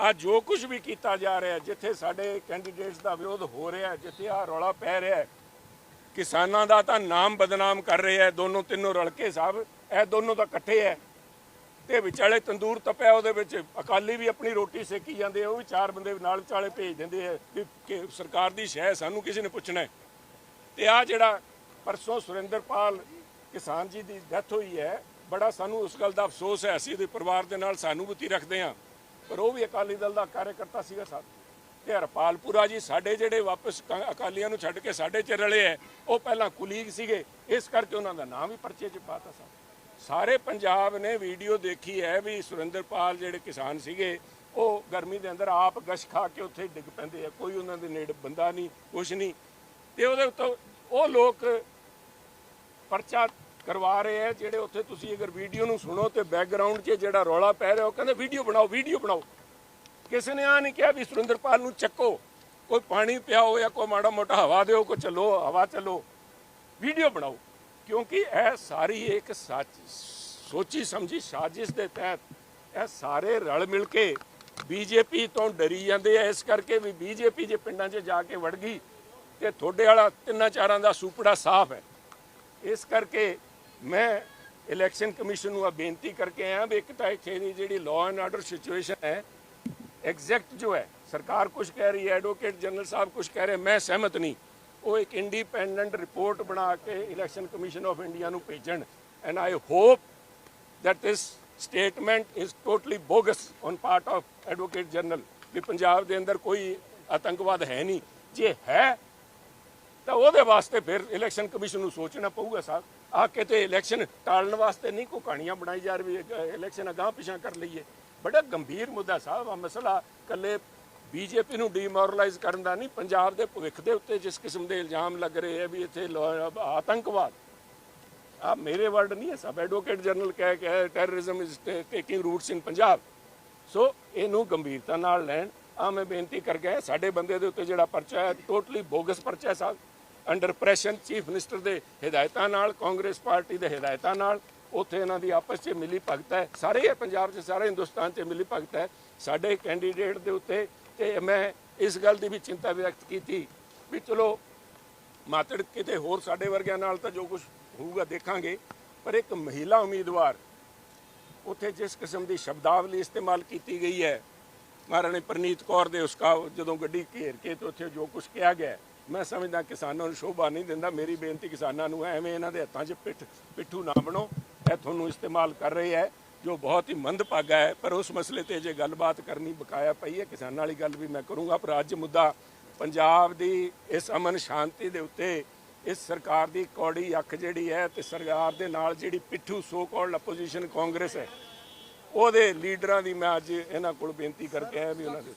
ਆ ਜੋ ਕੁਝ ਵੀ ਕੀਤਾ ਜਾ ਰਿਹਾ, ਜਿੱਥੇ ਸਾਡੇ ਕੈਂਡੀਡੇਟਸ ਦਾ ਵਿਰੋਧ ਹੋ ਰਿਹਾ, ਜਿੱਥੇ ਆ ਰੌਲਾ ਪੈ ਰਿਹਾ ਕਿਸਾਨਾਂ ਦਾ ਤਾਂ ਨਾਮ ਬਦਨਾਮ ਕਰ ਰਹੇ ਹੈ, ਦੋਨੋਂ ਤਿੰਨੋਂ ਰਲ ਕੇ ਸਾਹਿਬ, ਇਹ ਦੋਨੋਂ ਤਾਂ ਇਕੱਠੇ ਹੈ। ਤੇ ਵਿਚਾਲੇ ਤੰਦੂਰ ਤਪਿਆ ਉਹਦੇ ਵਿੱਚ, ਅਕਾਲੀ ਵੀ ਆਪਣੀ ਰੋਟੀ ਸੇਕੀ ਜਾਂਦੇ ਉਹ ਵੀ ਚਾਰ ਬੰਦੇ ਨਾਲ ਵਿਚਾਲੇ ਭੇਜ ਦਿੰਦੇ ਆ ਵੀ ਕਿ ਸਰਕਾਰ ਦੀ ਸ਼ਹਿ ਸਾਨੂੰ ਕਿਸੇ ਨੇ ਪੁੱਛਣਾ ਹੈ। ਤੇ ਆ ਜਿਹੜਾ ਪਰਸੋਂ ਸੁਰਿੰਦਰਪਾਲ ਕਿਸਾਨ ਜੀ ਦੀ ਡੈਥ ਹੋਈ ਹੈ, ਬੜਾ ਸਾਨੂੰ ਉਸ ਗੱਲ ਦਾ ਅਫਸੋਸ ਹੈ, ਅਸੀਂ ਉਹਦੇ ਪਰਿਵਾਰ ਦੇ ਨਾਲ ਸਾਨੂੰ ਸਾਨੂਭੂਤੀ ਰੱਖਦੇ ਹਾਂ। ਪਰ ਉਹ ਵੀ ਅਕਾਲੀ ਦਲ ਦਾ ਕਾਰਜਕਰਤਾ ਸੀਗਾ ਸਾਹਿਬ ਤੇ ਹਰਪਾਲਪੁਰਾ ਜੀ ਸਾਡੇ ਜਿਹੜੇ ਵਾਪਸ ਅਕਾਲੀਆਂ ਨੂੰ ਛੱਡ ਕੇ ਸਾਡੇ ਚ ਰਲੇ ਹੈ ਉਹ ਪਹਿਲਾਂ ਕੁਲੀਗ ਸੀਗੇ। ਇਸ ਕਰਕੇ ਉਹਨਾਂ ਦਾ ਨਾਮ ਵੀ ਪਰਚੇ 'ਚ ਪਾਤਾ ਸਾਹਿਬ ਸਾਰੇ ਪੰਜਾਬ ਨੇ ਵੀਡੀਓ ਦੇਖੀ ਹੈ ਵੀ ਸੁਰਿੰਦਰਪਾਲ ਜਿਹੜੇ ਕਿਸਾਨ ਸੀਗੇ, ਉਹ ਗਰਮੀ ਦੇ ਅੰਦਰ ਆਪ ਗਸ਼ ਖਾ ਕੇ ਉੱਥੇ ਡਿੱਗ ਪੈਂਦੇ ਆ ਕੋਈ ਉਹਨਾਂ ਦੇ ਨੇੜੇ ਬੰਦਾ ਨਹੀਂ, ਕੁਛ ਨਹੀਂ। ਤੇ ਉਹਦੇ ਉੱਤੇ ਉਹ ਲੋਕ ਪਰਚਾ ਕਰਵਾ ਰਹੇ ਆ, ਜਿਹੜੇ ਉੱਥੇ ਤੁਸੀਂ ਅਗਰ ਵੀਡੀਓ ਨੂੰ ਸੁਣੋ ਤੇ ਬੈਕਗ੍ਰਾਉਂਡ 'ਚ ਜਿਹੜਾ ਰੌਲਾ ਪੈ ਰਿਹਾ, ਉਹ ਕਹਿੰਦੇ ਵੀਡੀਓ ਬਣਾਓ ਵੀਡੀਓ ਬਣਾਓ। ਕਿਸੇ ਨੇ ਆ ਨਹੀਂ ਕਿਹਾ ਵੀ ਸੁਰਿੰਦਰਪਾਲ ਨੂੰ ਚੱਕੋ। ਕੋਈ ਪਾਣੀ ਪਿਆਓ ਜਾਂ ਕੋਈ ਮਾੜਾ ਮੋਟਾ ਹਵਾ ਦਿਓ, ਕੋਈ ਚੱਲੋ, ਹਵਾ ਚੱਲੋ। ਵੀਡੀਓ ਬਣਾਓ। ਕਿਉਂਕਿ ਇਹ ਸਾਰੀ ਇੱਕ ਸੱਚ, ਸੋਚੀ ਸਮਝੀ ਸਾਜ਼ਿਸ਼ ਦੇ ਤਹਿਤ ਇਹ ਸਾਰੇ ਰਲ ਮਿਲ ਕੇ ਬੀਜੇਪੀ ਤੋਂ ਡਰੀ ਜਾਂਦੇ ਆ। ਇਸ ਕਰਕੇ ਵੀ ਬੀਜੇਪੀ ਜੇ ਪਿੰਡਾਂ 'ਚ ਜਾ ਕੇ ਵੜ ਗਈ ਤੇ ਤੁਹਾਡੇ ਵਾਲਾ ਤਿੰਨਾਂ ਚਾਰਾਂ ਦਾ ਸੂਪੜਾ ਸਾਫ਼ ਹੈ। ਇਸ ਕਰਕੇ ਮੈਂ ਇਲੈਕਸ਼ਨ ਕਮਿਸ਼ਨ ਨੂੰ ਆ ਬੇਨਤੀ ਕਰਕੇ ਆਇਆ ਵੀ ਇੱਕ ਤਾਂ ਇੱਥੇ ਦੀ ਜਿਹੜੀ ਲਾਅ ਐਂਡ ਆਰਡਰ ਸਿਚੁਏਸ਼ਨ ਹੈ ਐਗਜ਼ੈਕਟ ਜੋ ਹੈ, ਸਰਕਾਰ ਕੁਝ ਕਹਿ ਰਹੀ ਹੈ ਐਡਵੋਕੇਟ ਜਨਰਲ ਸਾਹਿਬ ਕੁਝ ਕਹਿ ਰਹੇ, ਮੈਂ ਸਹਿਮਤ ਨਹੀਂ। ਉਹ ਇੱਕ ਇੰਡੀਪੈਂਡੈਂਟ ਰਿਪੋਰਟ ਬਣਾ ਕੇ ਇਲੈਕਸ਼ਨ ਕਮਿਸ਼ਨ ਆਫ ਇੰਡੀਆ ਨੂੰ ਭੇਜਣ। And I hope that this statement is totally bogus on part of advocate general, ਵੀ ਪੰਜਾਬ ਦੇ ਅੰਦਰ ਕੋਈ ਆਤੰਕਵਾਦ ਹੈ ਨਹੀਂ। ਜੇ ਹੈ ਤਾਂ ਉਹਦੇ ਵਾਸਤੇ ਫਿਰ ਇਲੈਕਸ਼ਨ ਕਮਿਸ਼ਨ ਨੂੰ ਸੋਚਣਾ ਪਊਗਾ ਸਾਹਿਬ। ਆ ਕਿਤੇ ਇਲੈਕਸ਼ਨ ਟਾਲਣ ਵਾਸਤੇ ਨਹੀਂ ਕੋਈ ਕਹਾਣੀਆਂ ਬਣਾਈ ਜਾ ਰਹੀ ਇਲੈਕਸ਼ਨ ਅਗਾਂਹ ਪਿਛਾਂ ਕਰ ਲਈਏ। ਬੜਾ ਗੰਭੀਰ ਮੁੱਦਾ ਸਾਹਿਬ ਆ ਮਸਲਾ ਕੱਲੇ ਬੀਜੇਪੀ ਨੂੰ ਡੀਮੋਰਲਾਈਜ਼ ਕਰਨ ਦਾ ਨਹੀਂ, ਪੰਜਾਬ ਦੇ ਭਵਿੱਖ ਦੇ ਉੱਤੇ ਜਿਸ ਕਿਸਮ ਦੇ ਇਲਜ਼ਾਮ ਲੱਗ ਰਹੇ ਆ ਵੀ ਇੱਥੇ ਆਤੰਕਵਾਦ। ਆ ਮੇਰੇ ਵਰਡ ਨਹੀਂ ਹੈ ਸਭ ਐਡਵੋਕੇਟ ਜਨਰਲ ਕਹਿ ਕੇ terrorism is taking roots in Punjab so ਇਹਨੂੰ ਗੰਭੀਰਤਾ ਨਾਲ ਲੈਣ ਆ ਮੈਂ ਬੇਨਤੀ ਕਰ ਗਿਆ ਸਾਡੇ ਬੰਦੇ ਦੇ ਉੱਤੇ ਜਿਹੜਾ ਪਰਚਾ ਹੈ ਟੋਟਲੀ ਬੋਗਸ ਪਰਚਾ ਹੈ ਸਾਹਿਬ। ਅੰਡਰ ਪ੍ਰੈਸ਼ਨ ਚੀਫ ਮਿਨਿਸਟਰ ਦੇ ਹਦਾਇਤਾਂ ਨਾਲ, ਕਾਂਗਰਸ ਪਾਰਟੀ ਦੇ ਹਦਾਇਤਾਂ ਨਾਲ, ਉੱਥੇ ਇਹਨਾਂ ਦੀ ਆਪਸ 'ਚ ਮਿਲੀ ਭਗਤ ਹੈ। ਸਾਰੇ ਹੀ ਪੰਜਾਬ 'ਚ, ਸਾਰੇ ਹਿੰਦੁਸਤਾਨ 'ਚ ਮਿਲੀ ਭਗਤ ਹੈ। ਸਾਡੇ ਕੈਂਡੀਡੇਟ ਦੇ ਉੱਤੇ ਤੇ ਮੈਂ ਇਸ ਗੱਲ ਦੀ ਵੀ ਚਿੰਤਾ ਵਿਅਕਤ ਕੀਤੀ ਵੀ ਚਲੋ, ਮਾਤੜ ਕਿਤੇ ਹੋਰ ਸਾਡੇ ਵਰਗਿਆਂ ਨਾਲ ਤਾਂ ਜੋ ਕੁਝ ਹੋਊਗਾ ਦੇਖਾਂਗੇ, ਪਰ ਇੱਕ ਮਹਿਲਾ ਉਮੀਦਵਾਰ ਉੱਥੇ ਜਿਸ ਕਿਸਮ ਦੀ ਸ਼ਬਦਾਵਲੀ ਇਸਤੇਮਾਲ ਕੀਤੀ ਗਈ ਹੈ, ਮਹਾਰਾਣੀ ਪ੍ਰਨੀਤ ਕੌਰ ਦੇ ਉਸਕਾ ਜਦੋਂ ਗੱਡੀ ਘੇਰ ਕੇ ਤੇ ਉੱਥੇ ਜੋ ਕੁਝ ਕਿਹਾ ਗਿਆ ਮੈਂ ਸਮਝਦਾ ਕਿਸਾਨਾਂ ਨੂੰ ਸ਼ੋਭਾ ਨਹੀਂ ਦਿੰਦਾ। ਮੇਰੀ ਬੇਨਤੀ ਕਿਸਾਨਾਂ ਨੂੰ ਹੈ, ਐਵੇਂ ਇਹਨਾਂ ਦੇ ਹੱਥਾਂ 'ਚ ਪਿੱਠ, ਪਿੱਠੂ ਨਾ ਬਣੋ। ਇਹ ਤੁਹਾਨੂੰ ਇਸਤੇਮਾਲ ਕਰ ਰਹੇ ਹੈ, ਜੋ ਬਹੁਤ ਹੀ ਮੰਦਭਾਗਾ ਹੈ। ਪਰ ਉਸ ਮਸਲੇ ਤੇ ਜੇ ਗੱਲਬਾਤ ਕਰਨੀ ਬਕਾਇਆ ਪਈ ਹੈ, ਕਿਸਾਨਾਂ ਵਾਲੀ ਗੱਲ ਵੀ ਮੈਂ ਕਰੂੰਗਾ। ਪਰ ਅੱਜ ਮੁੱਦਾ ਪੰਜਾਬ ਦੀ ਇਸ ਅਮਨ ਸ਼ਾਂਤੀ ਦੇ ਉੱਤੇ, ਇਸ ਸਰਕਾਰ ਦੀ ਕੌੜੀ ਅੱਖ ਜਿਹੜੀ ਹੈ ਤੇ ਸਰਕਾਰ ਦੇ ਨਾਲ ਜਿਹੜੀ ਪਿੱਠੂ ਸੋ ਕਾਲਡ ਆਪੋਜੀਸ਼ਨ ਕਾਂਗਰਸ ਹੈ, ਉਹਦੇ ਲੀਡਰਾਂ ਦੀ ਮੈਂ ਅੱਜ ਇਹਨਾਂ ਕੋਲ ਬੇਨਤੀ ਕਰਕੇ ਆਇਆ ਵੀ ਉਹਨਾਂ ਦੇ